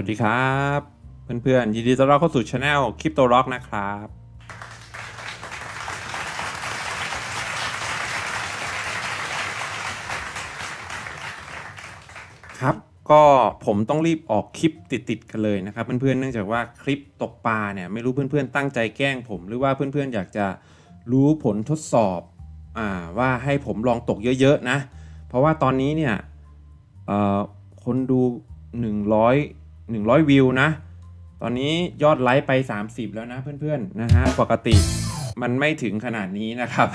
วัสดีครับ เพื่อนๆ ยินดีต้อนรับเข้าสู่ช anel คริปโตร็อกนะครับ ครับ ก็ผมต้องรีบออกคลิปติดๆกันเลยนะครับ เพื่อนๆ เนื่องจากว่าคลิปตกปลาเนี่ยไม่รู้เพื่อนๆ ตั้งใจแกล้งผม หรือว่าเพื่อนๆ อยากจะรู้ผลทดสอบอ่าว่าให้ผมลองตกเยอะๆนะ เพราะว่าตอนนี้เนี่ยคนดู 100 100 วิวนะ ตอนนี้ยอดไลค์ไป 30 แล้วนะเพื่อนๆนะฮะปกติมันไม่ถึงขนาดนี้นะครับ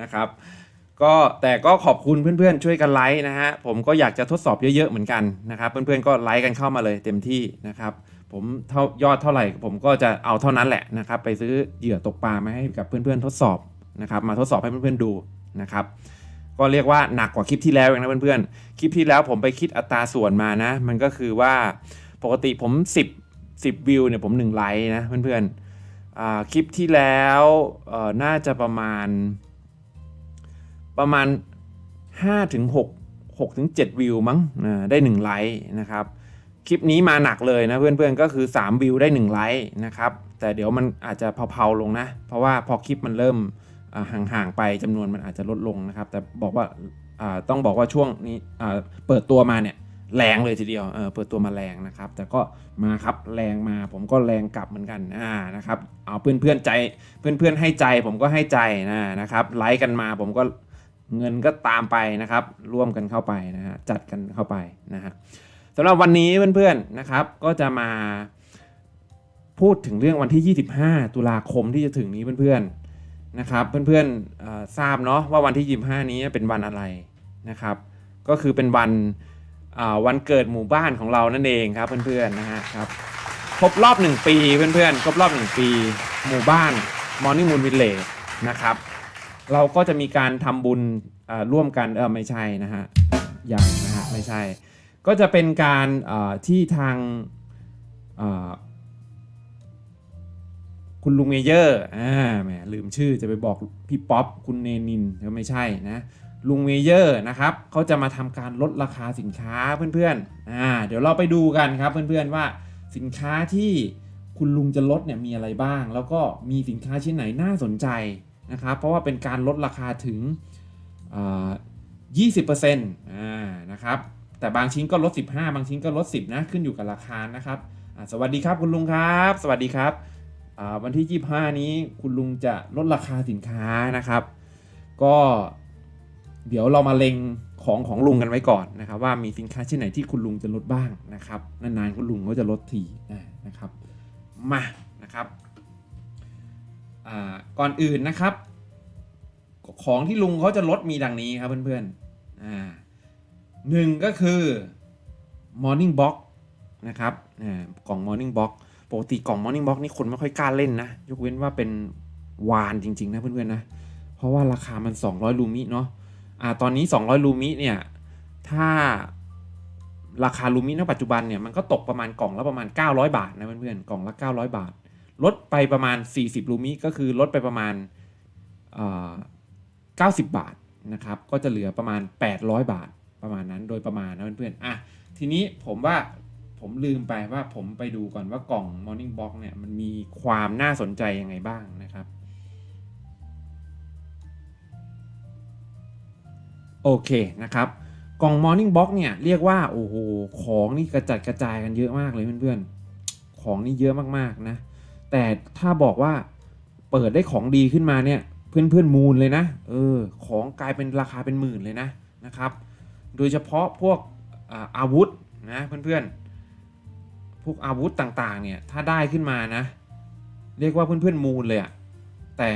นะครับก็แต่ก็ขอบคุณเพื่อนๆ ช่วยกันไลค์นะฮะผมก็อยากจะทดสอบเยอะๆเหมือนกันนะครับ เพื่อนๆก็ไลค์กันเข้ามาเลยเต็มที่นะครับ ผมเท่ายอดเท่าไหร่ ผมก็จะเอาเท่านั้นแหละนะครับ ไปซื้อเหยื่อตกปลามาให้กับเพื่อนๆทดสอบนะครับ มาทดสอบให้เพื่อนๆดูนะครับ ก็เรียกว่าหนักกว่าคลิปที่แล้วเองนะเพื่อนๆ คลิปที่แล้วผมไปคิดอัตราส่วนมานะ มันก็คือว่าปกติผม 10 10 วิวเนี่ยผม 1 ไลค์นะเพื่อนๆอ่าคลิปที่แล้วน่าจะประมาณ ประมาณ5ถึง6 6ถึง7วิวมั้งนะได้1ไลค์นะครับคลิปนี้มาหนักเลยนะเพื่อนๆก็คือ 3 วิวได้ 1 ไลค์นะครับแต่เดี๋ยวมันอาจจะเผาๆลงนะ เพราะว่าพอคลิปมันเริ่ม ห่างๆไปจำนวนมันอาจจะลดลงนะครับ แต่บอกว่าต้องบอกว่าช่วงนี้เปิดตัวมาเนี่ยแรงเลยทีเดียวเเปิดตัวมาแรงนะครับ แต่ก็มาครับแรงมาผมก็แรงกลับเหมือนกันอ่านะครับเอาเพื่อนๆใจเพื่อนๆให้ใจผมก็ให้ใจนะนะครับไลค์กันมาผมก็เงินก็ตามไปนะครับ ร่วมกันเข้าไปนะฮะจัดกันเข้าไปนะฮะสำหรับวันนี้เพื่อนๆนะครับ ก็จะมาพูดถึงเรื่องวันที่ 25 ตุลาคมที่จะถึงนี้เพื่อนๆ นะครับ เพื่อนๆทราบเนาะว่าวันที่ 25 นี้เป็นวันอะไรนะครับ ก็คือเป็นวันวันเกิดหมู่บ้านของเรานั่นเองครับเพื่อนๆนะฮะครับครบรอบ 1 ปีเพื่อนๆครบรอบ 1 ปีหมู่บ้าน Morning Moon Village นะครับเราก็จะมีการทำบุญร่วมกันเออไม่ใช่นะฮะอยังนะฮะไม่ใช่ ก็จะเป็นการที่ทาง คุณลุงเมเยอร์อ่าแหมลืมชื่อจะไปบอกพี่ป๊อปคุณเนนินก็ไม่ใช่นะลุงเมเยอร์นะครับเขาจะมาทำการลดราคาสินค้าเพื่อนๆอ่าเดี๋ยวเราไปดูกันครับเพื่อนๆว่าสินค้าที่คุณลุงจะลดเนี่ยมีอะไรบ้าง แล้วก็มีสินค้าชิ้นไหนน่าสนใจนะครับ เพราะว่าเป็นการลดราคาถึงอ่า20%อ่านะครับ แต่บางชิ้นก็ลด 15 บางชิ้นก็ลด 10 นะ ขึ้นอยู่กับราคานะครับ สวัสดีครับคุณลุงครับ สวัสดีครับ วันที่ 25 นี้คุณลุงจะลดราคาสินค้านะครับ ก็เดี๋ยวเรามาเล็งของของลุงกันไว้ก่อนนะครับ ว่ามีสินค้าชิ้นไหนที่คุณลุงจะลดบ้างนะครับ นานๆคุณลุงก็จะลดทีนะครับมานะครับก่อนอื่นนะครับ ของที่ลุงเขาจะลดมีดังนี้ครับเพื่อนๆหนึ่งก็คือ Morning Box นะครับกล่อง Morning Box ปกติกล่อง Morning Box นี่คนไม่ค่อยกล้าเล่นนะ ยกเว้นว่าเป็นวานจริง ๆ นะเพื่อนๆนะ เพราะว่าราคามัน 200 ลูมิเนาะอ่าตอนนี้ 200 ลูมิเนี่ย ถ้าราคาลูมิณปัจจุบันเนี่ยมันก็ตกประมาณกล่องละประมาณ 900 บาทนะเพื่อนๆกล่องละ 900 บาท ลดไปประมาณ 40 ลูมิก็คือลดไปประมาณอ่า90บาทนะครับก็จะเหลือประมาณ 800 บาทประมาณนั้นโดยประมาณนะเพื่อนๆอะทีนี้ผมว่า ผมลืมไปว่าผมไปดูก่อนว่ากล่อง Morning Box เนี่ยมันมีความน่าสนใจยังไงบ้างนะครับ โอเคนะครับกล่อง Morning Box เนี่ยเรียกว่าโอ้โหของนี่กระจัดกระจายกันเยอะมากเลยเพื่อนๆ ของนี่เยอะมากๆนะ แต่ถ้าบอกว่าเปิดได้ของดีขึ้นมาเนี่ยเพื่อนๆมูลเลยนะเออของกลายเป็นราคาเป็นหมื่นเลยนะนะครับ โดยเฉพาะพวกอาอาวุธนะเพื่อนๆ พวกอาวุธต่างๆ เนี่ย ถ้าได้ขึ้นมานะ เรียกว่าเพื่อนๆมูลเลยอะแต่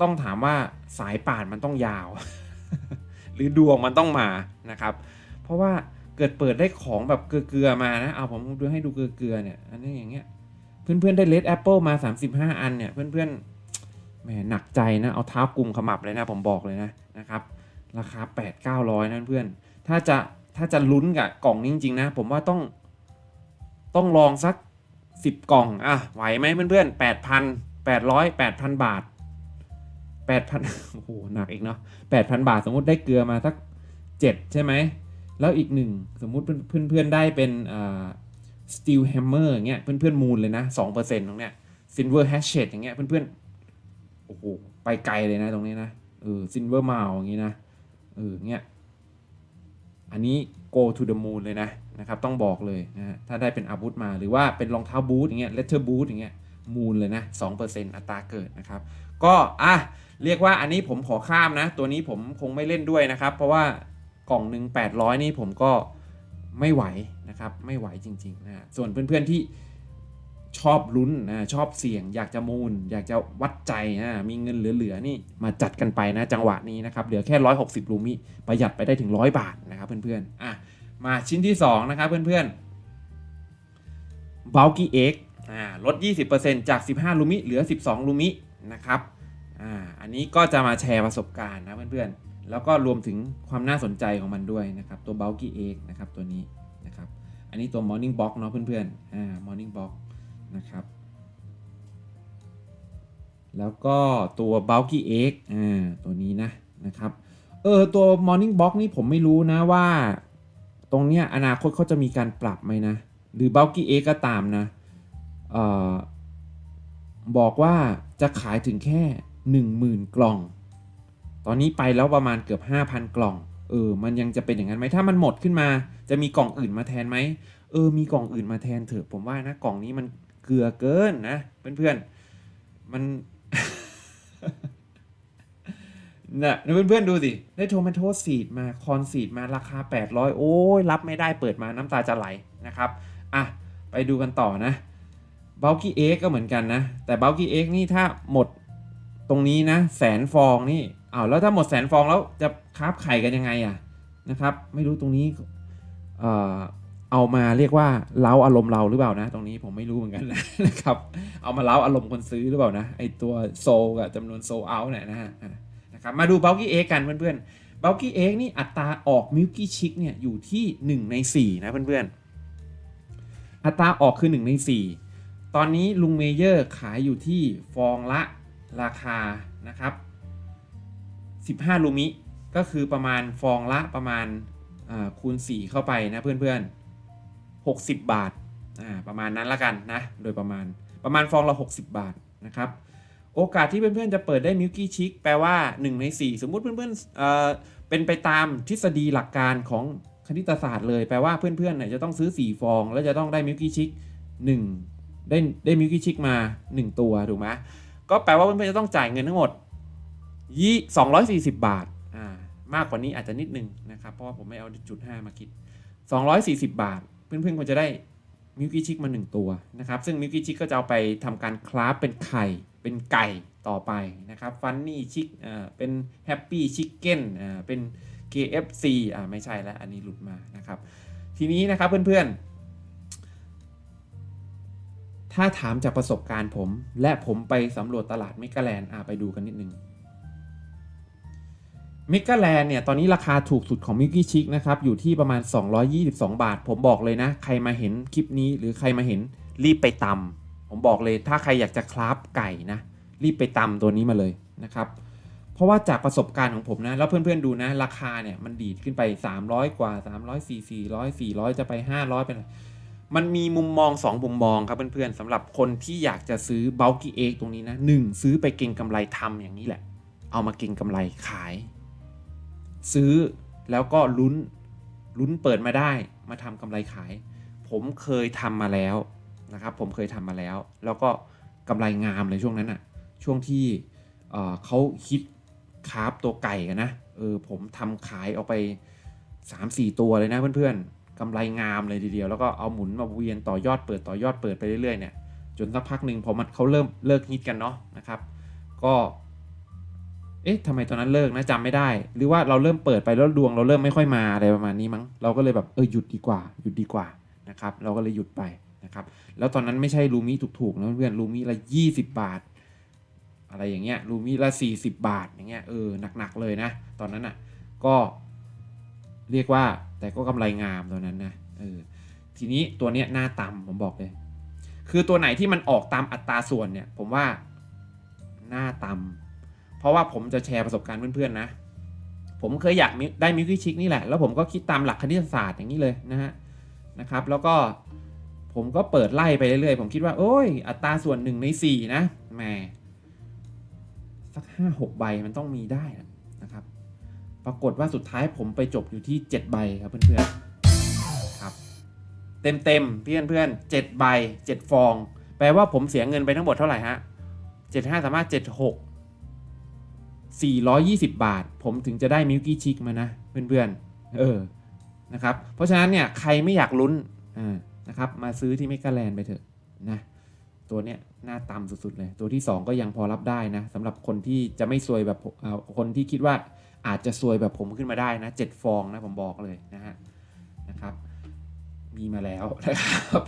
ต้องถามว่าสายป่านมันต้องยาว หรือดวงมันต้องมานะครับ เพราะว่าเกิดเปิดได้ของแบบเกลือๆมานะ เอาผมดูให้ดูเกลือๆเนี่ย อันนี้อย่างเงี้ย เพื่อนๆได้เลดแอปเปิลมา 35 อันเนี่ย เพื่อนๆ แหมหนักใจนะ เอาเท้ากุมขมับเลยนะ ผมบอกเลยนะนะครับ ราคา 8 900นะเพื่อนๆ ถ้าจะถ้าจะลุ้นกับกล่องนี้จริงๆนะ ผมว่าต้อง ต้องลองสัก 10 กล่อง อะ ไหวไหมเพื่อนๆ8,000 800 8,000บาท8,000โอ้โห หนักอีกเนาะ8,000บาท สมมุติได้เกลือมาสัก7ใช่ไหม แล้วอีกหนึ่งสมมุติเพื่อนๆได้เป็นอ่า steel hammer อย่างเงี้ยเพื่อนๆมูลเลยนะ2%ตรงเนี้ย silver hatchet อย่างเงี้ยเพื่อนๆโอ้โหไปไกลเลยนะตรงนี้นะเออ silver mouse อย่างงี้นะเออเงี้ยอันนี้ go to the moon เลยนะ นะครับต้องบอกเลยนะฮะถ้าได้เป็นอาวุธมาหรือว่าเป็นรองเท้าบูทอย่างเงี้ย leather boot อย่างเงี้ยมูลเลยนะ2%อัตราเกิดนะครับ ก็อะเรียกว่าอันนี้ผมขอข้ามนะ ตัวนี้ผมคงไม่เล่นด้วยนะครับ เพราะว่ากล่องหนึ่ง800 นี่ผมก็ไม่ไหวนะครับ ไม่ไหวจริงๆนะส่วนเพื่อนๆที่ชอบลุ้นนะชอบเสี่ยง อยากจะมูล อยากจะวัดใจนะมีเงินเหลือๆนี่มาจัดกันไปนะจังหวะนี้นะครับ เหลือแค่ 160ลูมิประหยัดไปได้ถึง 100 บาทนะครับเพื่อนๆอะ มาชิ้นที่ 2 นะครับเพื่อนๆ Bulky X อ่าลด 20%จาก 15 ลูมิเหลือ 12 ลูมินะครับอ่าอันนี้ก็จะมาแชร์ประสบการณ์นะเพื่อนๆ แล้วก็รวมถึงความน่าสนใจของมันด้วยนะครับ ตัว Bulky Egg นะครับตัวนี้นะครับ อันนี้ตัว Morning Box เนาะเพื่อนๆอ่า Morning Box นะครับแล้วก็ตัว Bulky Egg อ่าตัวนี้นะนะครับ เออตัว Morning Box นี่ผมไม่รู้นะว่า ตรงเนี้ยอนาคตเขาจะมีการปรับไหมนะ หรือ Bulky Egg ก็ตามนะออบอกว่าจะขายถึงแค่ 10,000 กล่อง ตอนนี้ไปแล้วประมาณเกือบ 5,000 กล่อง เออ มันยังจะเป็นอย่างนั้นไหมถ้ามันหมดขึ้นมา จะมีกล่องอื่นมาแทนไหม เออ มีกล่องอื่นมาแทนเถอะ ผมว่านะ กล่องนี้มันเกลือเกินนะ เพื่อนๆ มัน นะเพื่อนๆดูสิ ได้โทมัโตซีดมาคอนซีดมาราคา 800 โอ้ยรับไม่ได้เปิดมาน้ำตาจะไหลนะครับ อะ ไปดูกันต่อนะ b u l k y Egg ก็เหมือนกันนะ แต่ b u l k y Egg นี่ถ้าหมดตรงนี้นะแสนฟองนี่อ้าวแล้วถ้าหมดแสนฟองแล้วจะคาบไข่กันยังไงอะนะครับ ไม่รู้ตรงนี้เอ่อเอามาเรียกว่าเล้าอารมณ์เราหรือเปล่านะ ตรงนี้ผมไม่รู้เหมือนกันนะครับ เอามาเล้าอารมณ์คนซื้อหรือเปล่านะไอตัวโซกับจำนวนโซเอาเนี่ยนะฮะอะนะ ครับมาดู b u l k y Egg กันเพื่อนๆ b u l k y Egg นี่อัตราออก Milky Chick เนี่ยอยู่ที่ 1 ใน 4 นะเพื่อนๆ อัตราออกคือ 1 ใน 4 ตอนนี้ลุงเมเยอร์ขายอยู่ที่ฟองละราคานะครับ15 ลูมิ ก็คือประมาณฟองละประมาณคูณ 4 เข้าไปนะเพื่อนๆ 60 บาทอ่าประมาณนั้นละกันนะ โดยประมาณประมาณฟองละ 60 บาทนะครับ โอกาสที่เพื่อนๆจะเปิดได้มิลกี้ชิคแปลว่า 1 ใน 4 สมมุติเพื่อนๆเอ่อเป็นไปตามทฤษฎีหลักการของคณิตศาสตร์เลยแปลว่าเพื่อนๆเนี่ยจะต้องซื้อ 4 ฟอง แล้วจะต้องได้มิลกี้ชิค1ได้ได้มิลกี้ชิกมา 1 ตัวถูกไหมก็แปลว่าเพื่อนๆจะต้องจ่ายเงินทั้งหมดยี่สองร้อยสี่สิบบาทอ่ามากกว่านี้อาจจะนิดนึงนะครับ เพราะว่าผมไม่เอาจุดห้ามาคิด240บาท เพื่อนๆควรจะได้ มิลกี้ชิกมา 1 ตัวนะครับ ซึ่งมิลกี้ชิกก็จะเอาไปทำการคราฟเป็นไข่ เป็นไก่ต่อไปนะครับฟันนี่ชิกอ่าเป็นแฮปปี้ชิคเก้นอ่าเป็น KFC อ่าไม่ใช่แล้ว อันนี้หลุดมานะครับ ทีนี้นะครับเพื่อนๆ ถ้าถามจากประสบการณ์ผม และผมไปสำรวจตลาดเมกาแลนด์อะไปดูกันนิดนึง เมกาแลนด์เนี่ยตอนนี้ราคาถูกสุดของมิกกี้ชิกนะครับอยู่ที่ประมาณ 222 บาท ผมบอกเลยนะ ใครมาเห็นคลิปนี้หรือใครมาเห็นรีบไปตำผมบอกเลยถ้าใครอยากจะคราฟไก่นะ รีบไปตำตัวนี้มาเลยนะครับเพราะว่าจากประสบการณ์ของผมนะ แล้วเพื่อนๆดูนะ ราคาเนี่ยมันดีดขึ้นไป 300 กว่า 300 400 400จะไป 500 เป็นมันมีมุมมอง 2 มุมมองครับเพื่อนๆสำหรับคนที่อยากจะซื้อ bulky egg ตรงนี้นะหนึ่งซื้อไปเก็งกำไรทำอย่างนี้แหละ เอามาเก็งกำไรขาย ซื้อแล้วก็ลุ้นลุ้นเปิดมาได้มาทำกำไรขาย ผมเคยทำมาแล้วนะครับ ผมเคยทำมาแล้ว แล้วก็กำไรงามเลยช่วงนั้นอะช่วงที่เเขาคิดคราฟตัวไก่กันนะเออผมทำขายออกไป 3-4 ตัวเลยนะเพื่อนๆกำไรงามเลยทีเดียว แล้วก็เอาหมุนมาเวียนต่อยอดเปิดต่อยอดเปิดไปเรื่อยๆเนี่ยจนสักพักหนึ่งพอมันเขาเริ่มเลิกฮิตกันเนาะนะครับ ก็ เอ๊ะทำไมตอนนั้นเลิกนะจำไม่ได้ หรือว่าเราเริ่มเปิดไปแล้วดวงเราเริ่มไม่ค่อยมาอะไรประมาณนี้มั้งเราก็เลยแบบเออหยุดดีกว่าหยุดดีกว่านะครับเราก็เลยหยุดไปนะครับแล้วตอนนั้นไม่ใช่ลูมี่ถูกๆนะเพื่อนลูมี่ละยี่สิบบาท อะไรอย่างเงี้ยลูมี่ละสี่สิบบาทอย่างเงี้ยเออหนักๆเลยนะ ตอนนั้นอะก็เรียกว่าแต่ก็กำไรงามตัวนั้นนะเออทีนี้ตัวเนี้ยหน้าต่ำผมบอกเลย คือตัวไหนที่มันออกตามอัตราส่วนเนี่ยผมว่าหน้าต่ำ ราะว่าผมจะแชร์ประสบการณ์เพื่อนๆนะ ผมเคยอยากได้มิลกี้ชิกนี่แหละ แล้วผมก็คิดตามหลักคณิตศาสตร์อย่างนี้เลยนะฮะนะครับ แล้วก็ผมก็เปิดไล่ไปเรื่อยๆ ผมคิดว่า โอ้ย อัตราส่วนหนึ่งในสี่นะแหมสักห้าหกใบมันต้องมีได้นะครับ ปรากฏว่าสุดท้ายผมไปจบอยู่ที่เจ็ดใบครับเพื่อนๆครับ เต็มเต็มๆเพื่อนเพื่อนๆเจ็ดใบเจ็ดฟอง แปลว่าผมเสียเงินไปทั้งหมดเท่าไหร่ฮะเจ็ดห้าสามารถเจ็ดหก สี่ร้อยยี่สิบบาท ผมถึงจะได้มิลกี้ชิกมานะ เพื่อนๆ เออ นะครับ เพราะฉะนั้นเนี่ยใครไม่อยากลุ้น อ่า นะครับ มาซื้อที่เมกาแลนไปเถอะนะ ตัวเนี้ยหน้าต่ำสุดๆเลย ตัวที่ 2 ก็ยังพอรับได้นะสำหรับคนที่จะไม่ซวยแบบอ่าคนที่คิดว่าอาจจะซวยแบบผมขึ้นมาได้นะเจ็ดฟองนะผมบอกเลยนะฮะ นะครับ มีมาแล้วนะครับ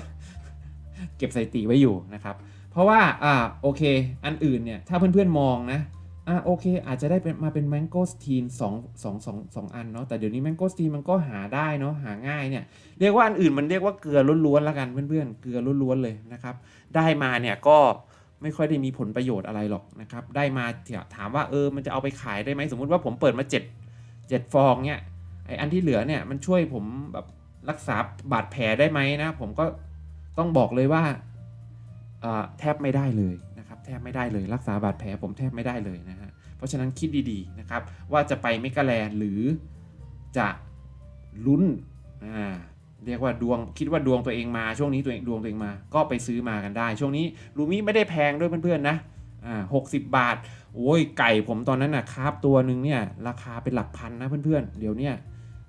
เก็บสถิติไว้อยู่นะครับ เพราะว่า อ่า โอเค อันอื่นเนี่ย ถ้าเพื่อนๆมองนะ อะโอเค อาจจะได้เป็นมาเป็น Mango Steam 2 2 2 2อันเนาะแต่เดี๋ยวนี้ Mango Steam มันก็หาได้เนาะหาง่ายเนี่ยเรียกว่าอันอื่นมันเรียกว่าเกลือล้วนๆแล้วกันเพื่อนๆเกลือล้วนๆเลยนะครับ ได้มาเนี่ยก็ไม่ค่อยได้มีผลประโยชน์อะไรหรอกนะครับ ได้มาถามว่าเออมันจะเอาไปขายได้ไหมสมมุติว่าผมเปิดมา 7 7 ฟองเนี่ยไออันที่เหลือเนี่ยมันช่วยผมแบบรักษาบาดแผลได้ไหมนะ ผมก็ต้องบอกเลยว่าอ่าแทบไม่ได้เลย ทบไม่ได้เลย รักษาบาดแผลผมแทบไม่ได้เลยนะฮะเพราะฉะนั้นคิดดีๆนะครับว่าจะไปเมกาแลนหรือจะลุ้นอ่าเรียกว่าดวงคิดว่าดวงตัวเองมาช่วงนี้ตัวเองดวงตัวเองมา ก็ไปซื้อมากันได้ ช่วงนี้ลูมิไม่ได้แพงด้วยเพื่อนๆนะอ่าหกสิบบาท โอ้ยไก่ผมตอนนั้นนะคาบตัวหนึ่งเนี่ยราคาเป็นหลักพันนะเพื่อนๆ เดี๋ยวเนี่ย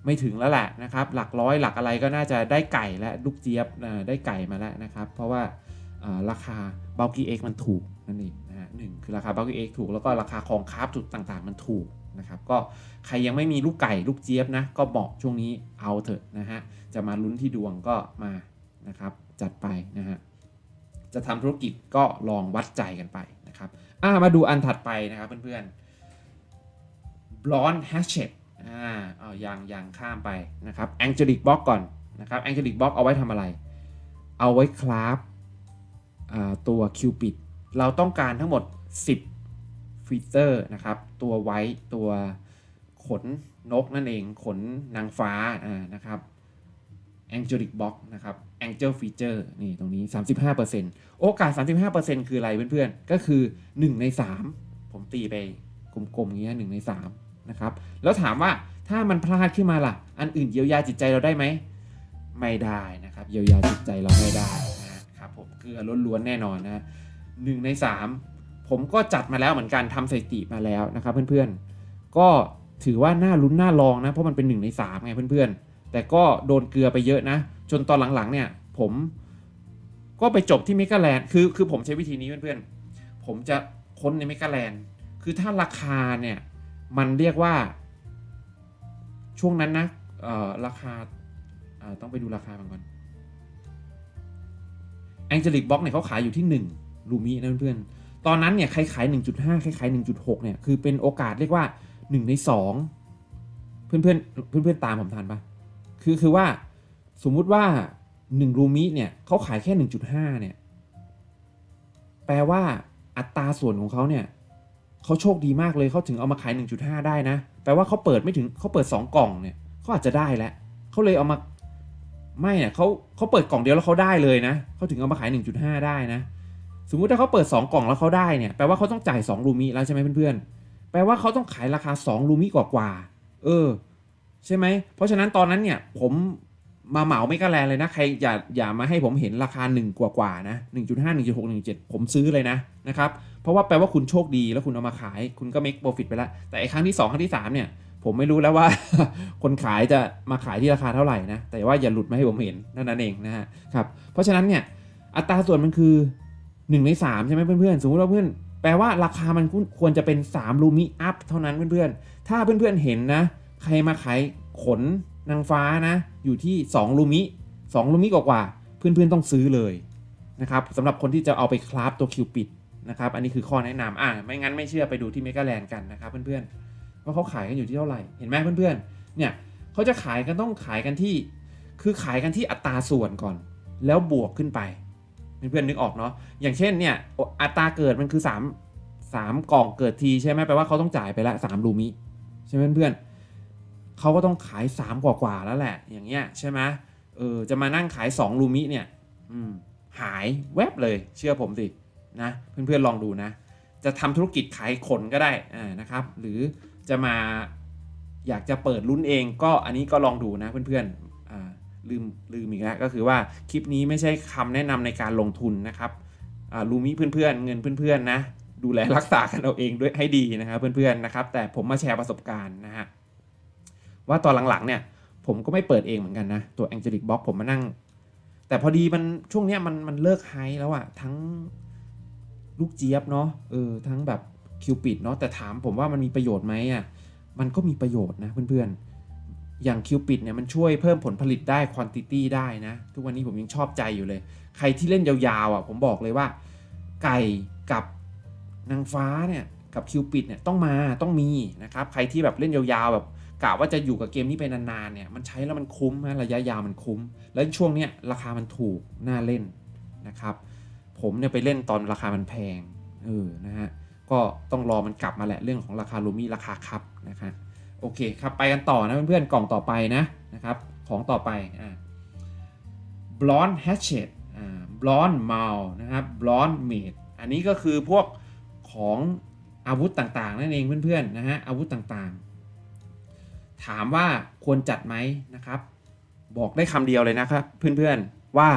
ไม่ถึงแล้วแหละนะครับ หลักร้อยหลักอะไรก็น่าจะได้ไก่และลูกเจี๊ยบอ่าได้ไก่มาแล้วนะครับ เพราะว่า ราคาบ u l กี้เอ็กมันถูกนั่นเองนะฮะหนึ่งคือราคาบ u l กี้เอ็กถูกแล้วก็ราคาของคาร์บจุดต่างๆ มันถูกนะครับก็ใครยังไม่มีลูกไก่ลูกเจี๊ยบนะก็บอกช่วงนี้เอาเถอะนะฮะจะมาลุ้นที่ดวงก็มานะครับจัดไปนะฮะจะทำธุรกิจก็ลองวัดใจกันไปนะครับอ่ามาดูอันถัดไปนะครับเพื่อนๆ Blonde Hatchet อ่าเอายางยางข้ามไปนะครับ Angelic Box ก่อนนะครับ Angelic Box เอาไว้ทำอะไร เอาไว้คราฟ ตัว Cupid เราต้องการทั้งหมด 10 ฟีเจอร์นะครับ ตัวไว้ตัวขนนกนั่นเอง ขนนางฟ้านะครับ Angelic Box นะครับ Angel Feature นี่ตรงนี้ 35%โอกาส 35%คืออะไรเพื่อนๆ ก็คือ 1 ใน 3 ผมตีไปกลมๆอย่างเงี้ย1ใน3นะครับ แล้วถามว่าถ้ามันพลาดขึ้นมาล่ะ อันอื่นเยียวยาจิตใจเราได้ไหม ไม่ได้นะครับ เยียวยาจิตใจเราไม่ได้ เกลือล้วนๆแน่นอนนะหนึ่งใน 3 ผมก็จัดมาแล้วเหมือนกันทำสถิติมาแล้วนะครับเพื่อนๆ ก็ถือว่าน่าลุ้นน่าลองนะ เพราะมันเป็น 1 ใน 3 ไงเพื่อนๆ แต่ก็โดนเกลือไปเยอะนะ จนตอนหลังๆเนี่ยผมก็ไปจบที่เมกาแลนด์คือคือผมใช้วิธีนี้เพื่อนๆ ผมจะค้นในเมกาแลนด์คือถ้าราคาเนี่ยมันเรียกว่า ช่วงนั้นนะเออราคาต้องไปดูราคามัน ก่อน Angelic Box เนี่ยเขาขายอยู่ที่1ลูมินะเพื่อนๆ ตอนนั้นเนี่ยใครขาย 1.5 ใครขาย 1.6 เนี่ย คือเป็นโอกาสเรียกว่า 1 ใน 2 เพื่อนๆเพื่อนๆตามผมทันปะคือคือว่าสมมุติว่า1รูมิเนี่ยเขาขายแค่ 1.5 เนี่ย แปลว่าอัตราส่วนของเขาเนี่ยเขาโชคดีมากเลยเขาถึงเอามาขาย 1.5 ได้นะ แปลว่าเขาเปิดไม่ถึงเขาเปิด 2 กล่องเนี่ยเขาอาจจะได้แล้วเขาเลยเอามา ไม่เนี่ยเขาเขาเปิดกล่องเดียวแล้วเขาได้เลยนะเขาถึงเอามาขาย 1.5 ได้นะ สมมุติถ้าเขาเปิด 2 กล่องแล้วเขาได้เนี่ยแปลว่าเขาต้องจ่าย2รูมิแล้วใช่ไหมเพื่อนๆแปลว่าเขาต้องขายราคา2รูมิกว่าๆเออ ใช่ไหมเพราะฉะนั้นตอนนั้นเนี่ยผมมาเหมาไม่กระแลเลยนะใครอย่าอย่ามาให้ผมเห็นราคา 1 กว่ากว่านะ1.5 1.6 1.7 ผมซื้อเลยนะนะครับเพราะว่าแปลว่าคุณโชคดีแล้วคุณเอามาขาย คุณก็ make profit ไปแล้วแต่ไอ้ครั้งที่ 2 ครั้งที่ 3 เนี่ย ผมไม่รู้แล้วว่า คนขายจะมาขายที่ราคาเท่าไหร่นะ แต่ว่าอย่าหลุดมาให้ผมเห็นนั่นนั่นเองนะฮะครับเพราะฉะนั้นเนี่ยอัตราส่วนมันคือ 1 ใน 3 ใช่ไหมเพื่อนๆ สมมติว่าเพื่อน แปลว่าราคามันควรจะเป็น 3 ลูมิอัพเท่านั้นเพื่อนๆ ถ้าเพื่อนๆเห็นนะ ใครมาขายขนนางฟ้านะ อยู่ที่ 2 ลูมิ 2 ลูมิกว่าๆเพื่อนๆต้องซื้อเลยนะครับสำหรับคนที่จะเอาไปคราฟตัวคิวปิดนะครับ อันนี้คือข้อแนะนำอ่าไม่งั้นไม่เชื่อไปดูที่เมกาแลนด์กันนะครับเพื่อนๆ ว่าเขาขายกันอยู่ที่เท่าไหร่เห็นไหมเพื่อนๆเนี่ยเขาจะขายกันต้องขายกันที่ คือขายกันที่อัตราส่วนก่อน แล้วบวกขึ้นไปเพื่อนๆนึกออกเนาะอย่างเช่นเนี่ยอัตราเกิดมันคือ 3 3 กล่องเกิดทีใช่ไหมแปลว่าเขาต้องจ่ายไปละ3ลูมิใช่ไหมเพื่อนๆเขาก็ต้องขาย 3 กว่ากว่าๆแล้วแหละ อย่างเงี้ยใช่ไหมเออจะมานั่งขาย 2 ลูมิเนี่ยอืมหายแวบเลยเชื่อผมสินะเพื่อนๆลองดูนะ จะทำธุรกิจขายขนก็ได้อ่านะครับ หรือ จะมาอยากจะเปิดรุ่นเองก็อันนี้ก็ลองดูนะเพื่อนๆลืมลืมอีกแล้วก็คือว่าคลิปนี้ไม่ใช่คำแนะนำในการลงทุนนะครับรู้มิเพื่อนๆ เงินเพื่อนๆนะดูแลรักษากันเอาเองด้วยให้ดีนะครับเพื่อนๆนะครับ แต่ผมมาแชร์ประสบการณ์นะฮะว่าตอนหลังๆเนี่ยผมก็ไม่เปิดเองเหมือนกันนะตัว Angelic Box ผมมานั่ง แต่พอดีมันช่วงเนี้ยมันมันเลิกไฮแล้วอะทั้งลูกเจี๊ยบเนาะเออทั้งแบบ คิวปิดเนาะแต่ถามผมว่ามันมีประโยชน์ไหมอะมันก็มีประโยชน์นะเพื่อนๆ อย่างคิวปิดเนี่ยมันช่วยเพิ่มผลผลิตได้ควอนติตี้ได้นะ ทุกวันนี้ผมยังชอบใจอยู่เลย ใครที่เล่นยาวๆอะผมบอกเลยว่า ไก่กับนางฟ้าเนี่ยกับคิวปิดเนี่ยต้องมาต้องมีนะครับ ใครที่แบบเล่นยาวๆแบบกะว่าจะอยู่กับเกมนี้ไปนานๆเนี่ยมันใช้แล้วมันคุ้มนะระยะยาวมันคุ้ม แล้วช่วงเนี้ยราคามันถูกน่าเล่นนะครับ ผมเนี่ยไปเล่นตอนราคามันแพงเออนะฮะ ก็ต้องรอมันกลับมาแหละเรื่องของราคาลูมี่ราคาครับนะครับโอเคครับไปกันต่อนะเพื่อนๆกล่องต่อไปนะนะครับของต่อไปอ่า blonde hatchet อ่า blonde maul นะครับ blonde mate อันนี้ก็คือพวกของอาวุธต่างๆ นั่นเองเพื่อนๆนะฮะอาวุธต่างๆ ถามว่าควรจัดไหมนะครับ บอกได้คำเดียวเลยนะครับ เพื่อนๆว่า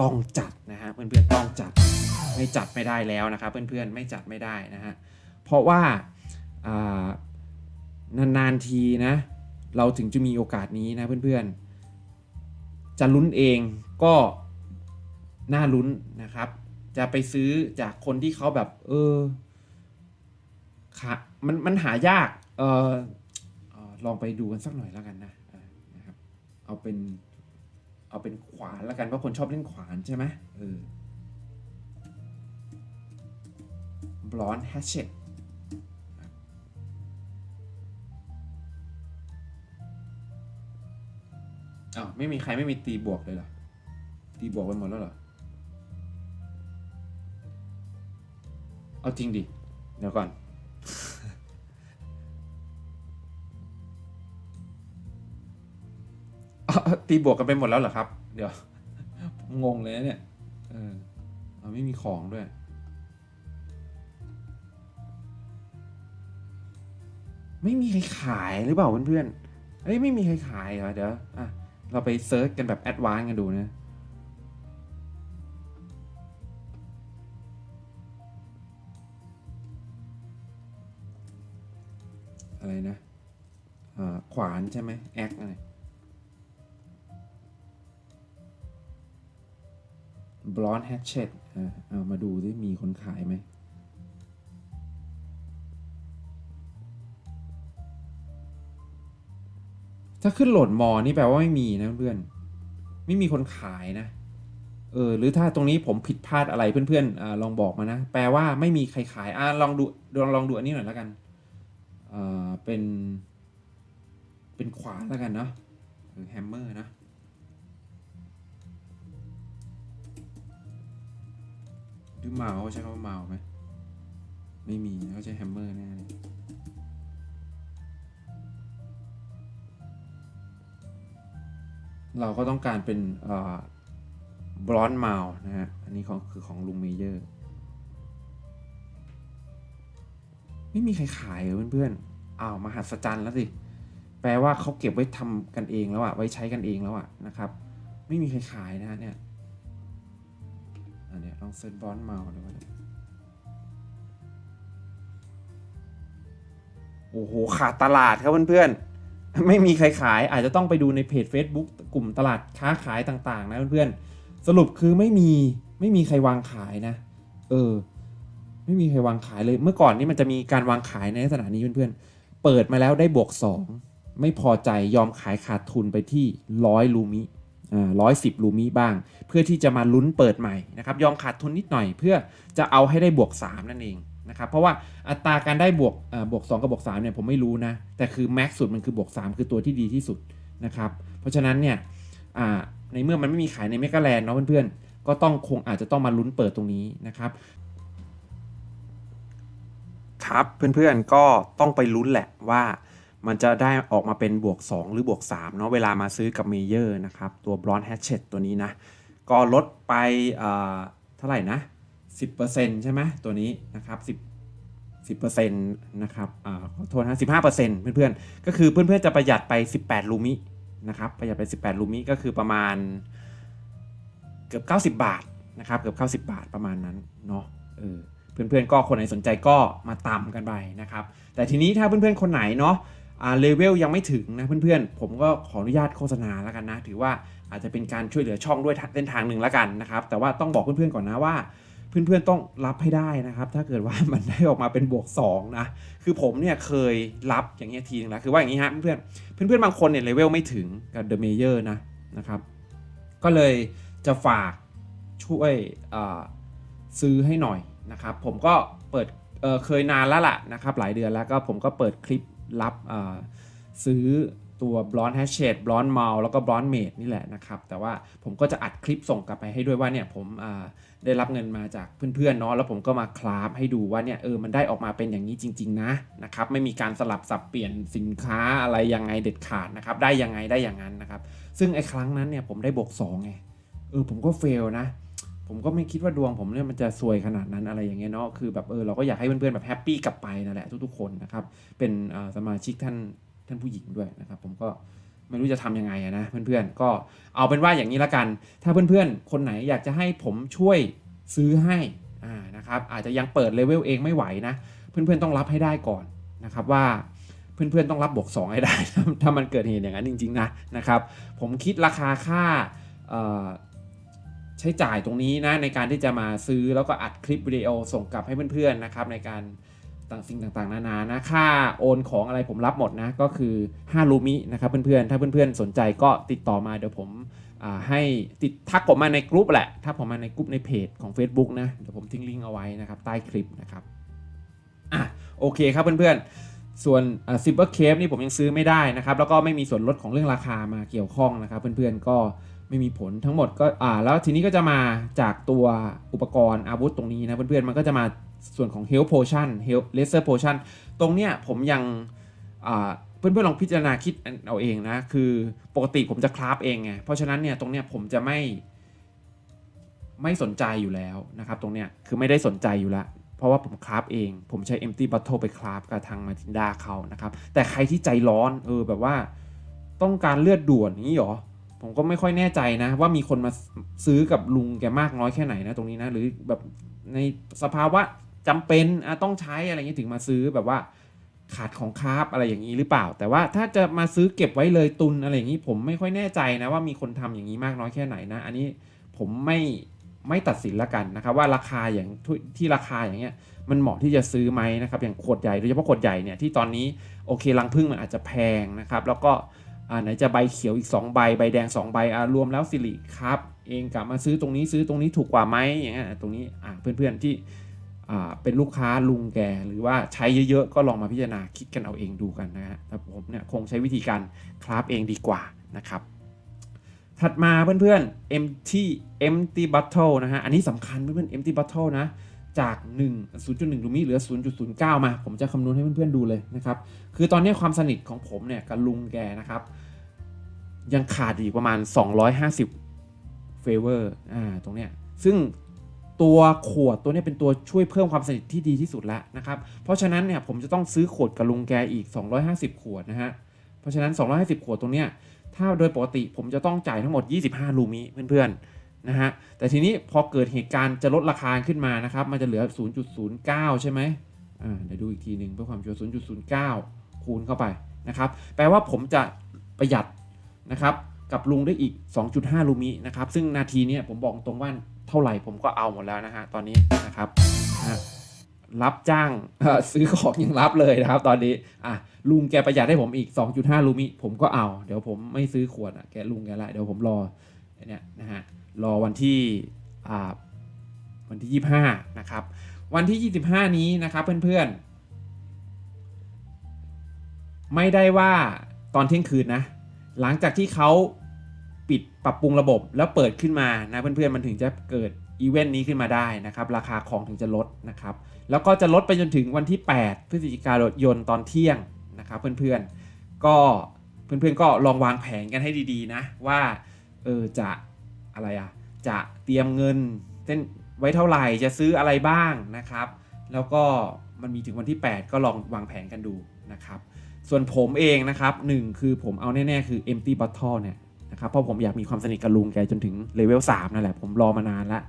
ต้องจัดนะฮะเพื่อนๆต้องจัด ไม่จัดไม่ได้แล้วนะครับเพื่อนๆไม่จัดไม่ได้นะฮะเพราะว่าานานๆทีนะเราถึงจะมีโอกาสนี้นะเพื่อนๆ จะลุ้นเองก็น่าลุ้นนะครับ จะไปซื้อจากคนที่เขาแบบ เออค่ะมันมันหายากเออเออลองไปดูกันสักหน่อยแล้วกันนะนะครับเอาเป็นเอาเป็นขวานแล้วกันเพราะคนชอบเล่นขวานใช่ไหมเออ blonde hatchet อ้าวไม่มีใครไม่มีตีบวกเลยเหรอ ตีบวกไปหมดแล้วเหรอ เอาจริงดิ เดี๋ยวก่อนอตีบวกกันไปหมดแล้วเหรอครับ เดี๋ยว งงเลยเนี่ย เออไม่มีของด้วย ไม่มีใครขายหรือเปล่าเพื่อนๆเอ้ยไม่มีใครขายเหรอเดี๋ยวอะเราไปเซิร์ชกันแบบแอดวานซ์กันดูนะอะไรนะขวานใช่ไหมแอคอะไร blonde hatchet อ่าเอามาดูที่มีคนขายไหม ถ้าขึ้นโหลดมอนี่แปลว่าไม่มีนะเพื่อน ไม่มีคนขายนะ เออ หรือถ้าตรงนี้ผมผิดพลาดอะไรเพื่อนๆอาลองบอกมานะ แปลว่าไม่มีใครขาย อ่าลองดูลองลองดูอันนี้หน่อยแล้วกัน อ่า เป็น เป็นขวานแล้วกันเนาะหรือแฮมเมอร์นะหรือเมาส์ใช้คำว่าเมาส์ไหมไม่มีเขาใช้แฮมเมอร์แน่เลย เราก็ต้องการเป็นบลอนมาลนะฮะ อันนี้ของคือของลุงเมเยอร์ ไม่มีใครขายเหรอเพื่อนๆ อ้าวมหัศจรรย์แล้วสิ แปลว่าเขาเก็บไว้ทำกันเองแล้วอะไว้ใช้กันเองแล้วอะนะครับ ไม่มีใครขายนะฮะเนี่ย อันเนี้ยลองเซิร์ชบลอนมาลดูว่าโอ้โห ขาดตลาดครับเพื่อนๆ ไม่มีใครขายอาจจะต้องไปดูในเพจ Facebook กลุ่มตลาดค้าขายต่างๆ นะเพื่อนๆ สรุปคือไม่มีไม่มีใครวางขายนะ เออ ไม่มีใครวางขายเลย เมื่อก่อนนี่มันจะมีการวางขายในลักษณะนี้เพื่อนๆ เปิดมาแล้วได้บวก 2 ไม่พอใจยอมขายขาดทุนไปที่ร้อยลูมิอ่าร้อยสิบลูมิบ้าง เพื่อที่จะมาลุ้นเปิดใหม่นะครับ ยอมขาดทุนนิดหน่อยเพื่อจะเอาให้ได้บวก 3 นั่นเอง นะครับเพราะว่าอัตราการได้บวกอ่าบวก 2 กับบวก3เนี่ยผมไม่รู้นะ แต่คือแม็กซ์สุดมันคือบวก 3 คือตัวที่ดีที่สุดนะครับเพราะฉะนั้นเนี่ยอ่าในเมื่อมันไม่มีขายในเมกาแลนด์เนาะเพื่อนๆ ก็ต้องคงอาจจะต้องมาลุ้นเปิดตรงนี้นะครับครับเพื่อนๆก็ต้องไปลุ้นแหละว่ามันจะได้ออกมาเป็นบวก 2 หรือบวก3เนาะเวลามาซื้อกับเมเยอร์นะครับ ตัว Bronze Hatchet ตัวนี้นะ ก็ลดไปอ่าเท่าไหร่นะ 10%ใช่ไหมตัวนี้นะครับ10 10%นะครับอ่าขอโทษนะ15%เพื่อนๆ ก็คือเพื่อนๆจะประหยัดไป 18 ลูมินะครับประหยัดไป 18 ลูมิก็คือประมาณเกือบ 90 บาทนะครับเกือบ90 บาทประมาณนั้นเนาะเออเพื่อนๆก็คนไหนสนใจก็มาตามกันไปนะครับ แต่ทีนี้ถ้าเพื่อนๆคนไหนเนาะอ่าเลเวลยังไม่ถึงนะเพื่อนๆ ผมก็ขออนุญาตโฆษณาแล้วกันนะ ถือว่าอาจจะเป็นการช่วยเหลือช่องด้วยเส้นทางหนึ่งแล้วกันนะครับ แต่ว่าต้องบอกเพื่อนๆก่อนนะว่า เพื่อนๆต้องรับให้ได้นะครับ ถ้าเกิดว่ามันได้ออกมาเป็นบวก2นะคือผมเนี่ยเคยรับอย่างเงี้ยทีนึงแล้วคือว่าอย่างนี้ฮะเพื่อนๆเพื่อนๆบางคนเนี่ยเลเวลไม่ถึงกับเดอะเมเยอร์นะนะครับก็เลยจะฝากช่วยซื้อให้หน่อยนะครับ ผมก็เปิดเเคยนานแล้วล่ะนะครับหลายเดือนแล้วก็ผมก็เปิดคลิปรับซื้อ ตัวบลอนแฮชเชดบลอนเมาแล้วก็บลอนเมดนี่แหละนะครับ แต่ว่าผมก็จะอัดคลิปส่งกลับไปให้ด้วยว่าเนี่ยผมอ่าได้รับเงินมาจากเพื่อนๆเนาะแล้วผมก็มาคลาฟให้ดูว่าเนี่ยเออมันได้ออกมาเป็นอย่างนี้จริง ๆ นะนะครับ ไม่มีการสลับสับเปลี่ยนสินค้าอะไรยังไงเด็ดขาดนะครับ ได้ยังไงได้อย่างนั้นนะครับ ซึ่งไอ้ครั้งนั้นเนี่ยผมได้บวก2ไงเออผมก็เฟลนะผมก็ไม่คิดว่าดวงผมเนี่ยมันจะซวยขนาดนั้นอะไรอย่างเงี้ยเนาะ คือแบบเออเราก็อยากให้เพื่อนๆแบบแฮปปี้กลับไปนั่นแหละทุกๆคนนะครับ เป็นสมาชิกท่าน ท่านผู้หญิงด้วยนะครับ ผมก็ไม่รู้จะทำยังไงนะเพื่อนๆ ก็เอาเป็นว่าอย่างนี้ละกัน ถ้าเพื่อนๆ คนไหนอยากจะให้ผมช่วยซื้อให้อ่านะครับอาจจะยังเปิดเลเวลเองไม่ไหวนะเพื่อนๆต้องรับให้ได้ก่อนนะครับว่าเพื่อนๆต้องรับบวก2ให้ได้ ถ้ามันเกิดเหตุอย่างนั้นจริงๆนะนะครับผมคิดราคาค่าใช้จ่ายตรงนี้นะในการที่จะมาซื้อแล้วก็อัดคลิปวิดีโอส่งกลับให้เพื่อนๆนะครับในการ ต่างสิ่งต่างๆ นานานะค่าโอนของอะไรผมรับหมดนะ ก็คือ5ลูมินะครับเพื่อนๆ ถ้าเพื่อนๆ สนใจก็ติดต่อมาเดี๋ยวผมให้ติดทักผมมาในกลุ่มแหละถ้าผมมาในกลุ่มในเพจของ Facebook นะ เดี๋ยวผมทิ้งลิงก์เอาไว้นะครับ ใต้คลิปนะครับอะโอเคครับเพื่อนๆ ส่วนซิลเวอร์เคฟนี่ผมยังซื้อไม่ได้นะครับ แล้วก็ไม่มีส่วนลดของเรื่องราคามาเกี่ยวข้องนะครับ เพื่อนๆก็ไม่มีผลทั้งหมดก็อ่าแล้วทีนี้ก็จะมาจากตัวอุปกรณ์อาวุธตรงนี้นะเพื่อนๆมันก็จะมา ส่วนของ Health Potion Health Laser Potion ตรงเนี้ยผมยังอ่าเพื่อนๆลองพิจารณาคิดเอาเองนะ คือปกติผมจะคราฟเองไง เพราะฉะนั้นเนี่ยตรงเนี้ยผมจะไม่ไม่สนใจอยู่แล้วนะครับ ตรงเนี้ยคือไม่ได้สนใจอยู่แล้ว เพราะว่าผมคราฟเอง ผมใช้ empty bottle ไปคราฟกับทางมาทินดาเขานะครับ แต่ใครที่ใจร้อนเออแบบว่าต้องการเลือดด่วนนี้หรอผมก็ไม่ค่อยแน่ใจนะ ว่ามีคนมาซื้อกับลุงแกมากน้อยแค่ไหนนะตรงนี้นะ หรือแบบในสภาวะ จำเป็นต้องใช้อะไรอย่างนี้ถึงมาซื้อแบบว่าขาดของคราฟอะไรอย่างนี้หรือเปล่า แต่ว่าถ้าจะมาซื้อเก็บไว้เลยตุนอะไรอย่างนี้ผมไม่ค่อยแน่ใจนะว่ามีคนทำอย่างนี้มากน้อยแค่ไหนนะ อันนี้ผมไม่ไม่ตัดสินละกันนะครับว่าราคาอย่างที่ราคาอย่างเงี้ยมันเหมาะที่จะซื้อไหมนะครับอย่างขวดใหญ่โดยเฉพาะขวดใหญ่เนี่ยที่ตอนนี้โอเครังพึ่งมันอาจจะแพงนะครับแล้วก็อ่าไหนจะใบเขียวอีก 2 ใบใบแดง 2 ใบอ่ารวมแล้วสิริครับ เองกลับมาซื้อตรงนี้ซื้อตรงนี้ถูกกว่าไหมอย่างเงี้ยตรงนี้อ่าเพื่อนๆที่ เป็นลูกค้าลุงแก หรือว่าใช้เยอะๆ ก็ลองมาพิจารณาคิดกันเอาเองดูกันนะฮะแต่ผมเนี่ยคงใช้วิธีการคราฟเองดีกว่านะครับถัดมาเพื่อนๆ empty empty bottle นะฮะ อันนี้สำคัญเพื่อนๆ empty bottle นะ จาก 1 0.1 ลูมิเหลือ 0.09 มา ผมจะคำนวณให้เพื่อนๆดูเลยนะครับ คือตอนนี้ความสนิทของผมเนี่ยกับลุงแกนะครับ ยังขาดอีกประมาณ 250 favor อ่า ตรงเนี้ย ซึ่ง ตัวขวดตัวนี้เป็นตัวช่วยเพิ่มความสนิทที่ดีที่สุดแล้วนะครับ เพราะฉะนั้นเนี่ยผมจะต้องซื้อขวดกับลุงแกอีก 250 ขวดนะฮะ เพราะฉะนั้น 250 ขวดตรงเนี้ยถ้าโดยปกติผมจะต้องจ่ายทั้งหมด 25 ลูมิเพื่อนๆนะฮะ แต่ทีนี้พอเกิดเหตุการณ์จะลดราคาขึ้นมานะครับ มันจะเหลือ 0.09 ใช่ไหมอ่าเดี๋ยวดูอีกทีหนึ่งเพื่อความชัวร์0.09 คูณเข้าไปนะครับ แปลว่าผมจะประหยัดนะครับ กับลุงได้อีก 2.5 ลูมินะครับ ซึ่งนาทีนี้ผมบอกตรงว่าเท่าไหร่ผมก็เอาหมดแล้วนะฮะตอนนี้นะครับรับจ้างซื้อของยังรับเลยนะครับ ตอนนี้อะลุงแกประหยัดให้ผมอีก 2.5 ลูมิผมก็เอา เดี๋ยวผมไม่ซื้อขวดอะแกลุงแกละเดี๋ยวผมรอเนี่ยนะฮะรอวันที่อ่าวันที่ 25 นะครับ วันที่ 25 นี้นะครับเพื่อนๆ ไม่ได้ว่าตอนเที่ยงคืนนะ หลังจากที่เขา ปิดปรับปรุงระบบแล้วเปิดขึ้นมานะเพื่อนๆมันถึงจะเกิดอีเวนต์นี้ขึ้นมาได้นะครับ ราคาของถึงจะลดนะครับ แล้วก็จะลดไปจนถึงวันที่ 8 พฤศจิกายนตอนเที่ยงนะครับ เพื่อนๆก็เพื่อนๆก็ลองวางแผนกันให้ดีๆนะว่าเออจะอะไรอะจะเตรียมเงินเส้นไว้เท่าไหร่จะซื้ออะไรบ้างนะครับ แล้วก็มันมีถึงวันที่ 8 ก็ลองวางแผนกันดูนะครับ ส่วนผมเองนะครับหนึ่งคือผมเอาแน่ ๆ คือ empty bottle เนี่ย นะครับเพราะผมอยากมีความสนิทกับลุงแกจนถึงเลเวล3นั่นแหละผมรอมานานละ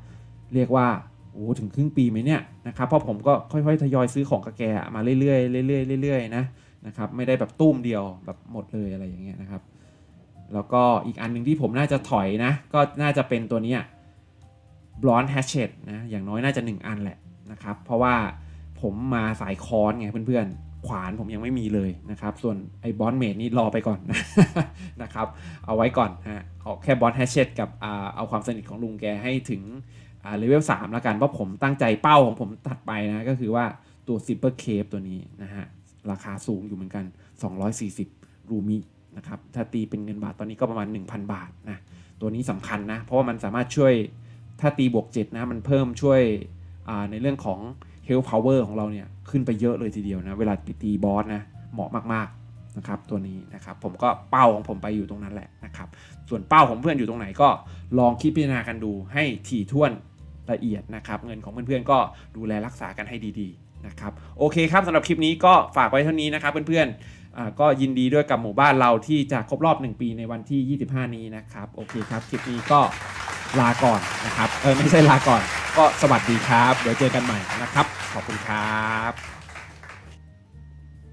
เรียกว่าโอ้ถึงครึ่งปีไหมเนี่ยนะครับเพราะผมก็ค่อยๆทยอยซื้อของกับแกมาเรื่อยๆเรื่อยๆเรื่อยๆนะนะครับไม่ได้แบบตุ้มเดียวแบบหมดเลยอะไรอย่างเงี้ยนะครับแล้วก็อีกอันหนึ่งที่ผมน่าจะถอยนะ ก็น่าจะเป็นตัวนี้ย blonde hatchet นะอย่างน้อยน่าจะ 1 อันแหละนะครับเพราะว่าผมมาสายคอนไงเพื่อนๆ ขวานผมยังไม่มีเลยนะครับ ส่วนไอ้บอลเมดนี่รอไปก่อนนะครับ เอาไว้ก่อนฮะเอาแค่บอลแฮชเชตกับเอาความสนิทของลุงแกให้ถึงเลเวล3แล้วกัน เพราะผมตั้งใจเป้าของผมตัดไปนะก็คือว่าตัว Zipper Cape ตัวนี้นะฮะ ราคาสูงอยู่เหมือนกัน 240 รูมินะครับ ถ้าตีเป็นเงินบาทตอนนี้ก็ประมาณ 1,000 บาทนะ ตัวนี้สำคัญนะ เพราะว่ามันสามารถช่วย ถ้าตีบวก 7 นะ มันเพิ่มช่วยในเรื่องของ health power ของเราเนี่ย ขึ้นไปเยอะเลยทีเดียวนะ เวลาตีบอสนะเหมาะมากๆนะครับตัวนี้นะครับผมก็เป้าของผมไปอยู่ตรงนั้นแหละนะครับส่วนเป้าของเพื่อนอยู่ตรงไหนก็ลองคิดพิจารณากันดูให้ถี่ถ้วนละเอียดนะครับเงินของเพื่อนๆก็ดูแลรักษากันให้ดีๆนะครับโอเคครับสำหรับคลิปนี้ก็ฝากไว้เท่านี้นะครับเพื่อนๆก็ยินดีด้วยกับหมู่บ้านเราที่จะครบรอบ 1 ปีในวันที่ 25 นี้นะครับโอเคครับคลิปนี้ก็ ลาก่อนนะครับเออไม่ใช่ลาก่อน ก็สวัสดีครับ เดี๋ยวเจอกันใหม่นะครับ ขอบคุณครับ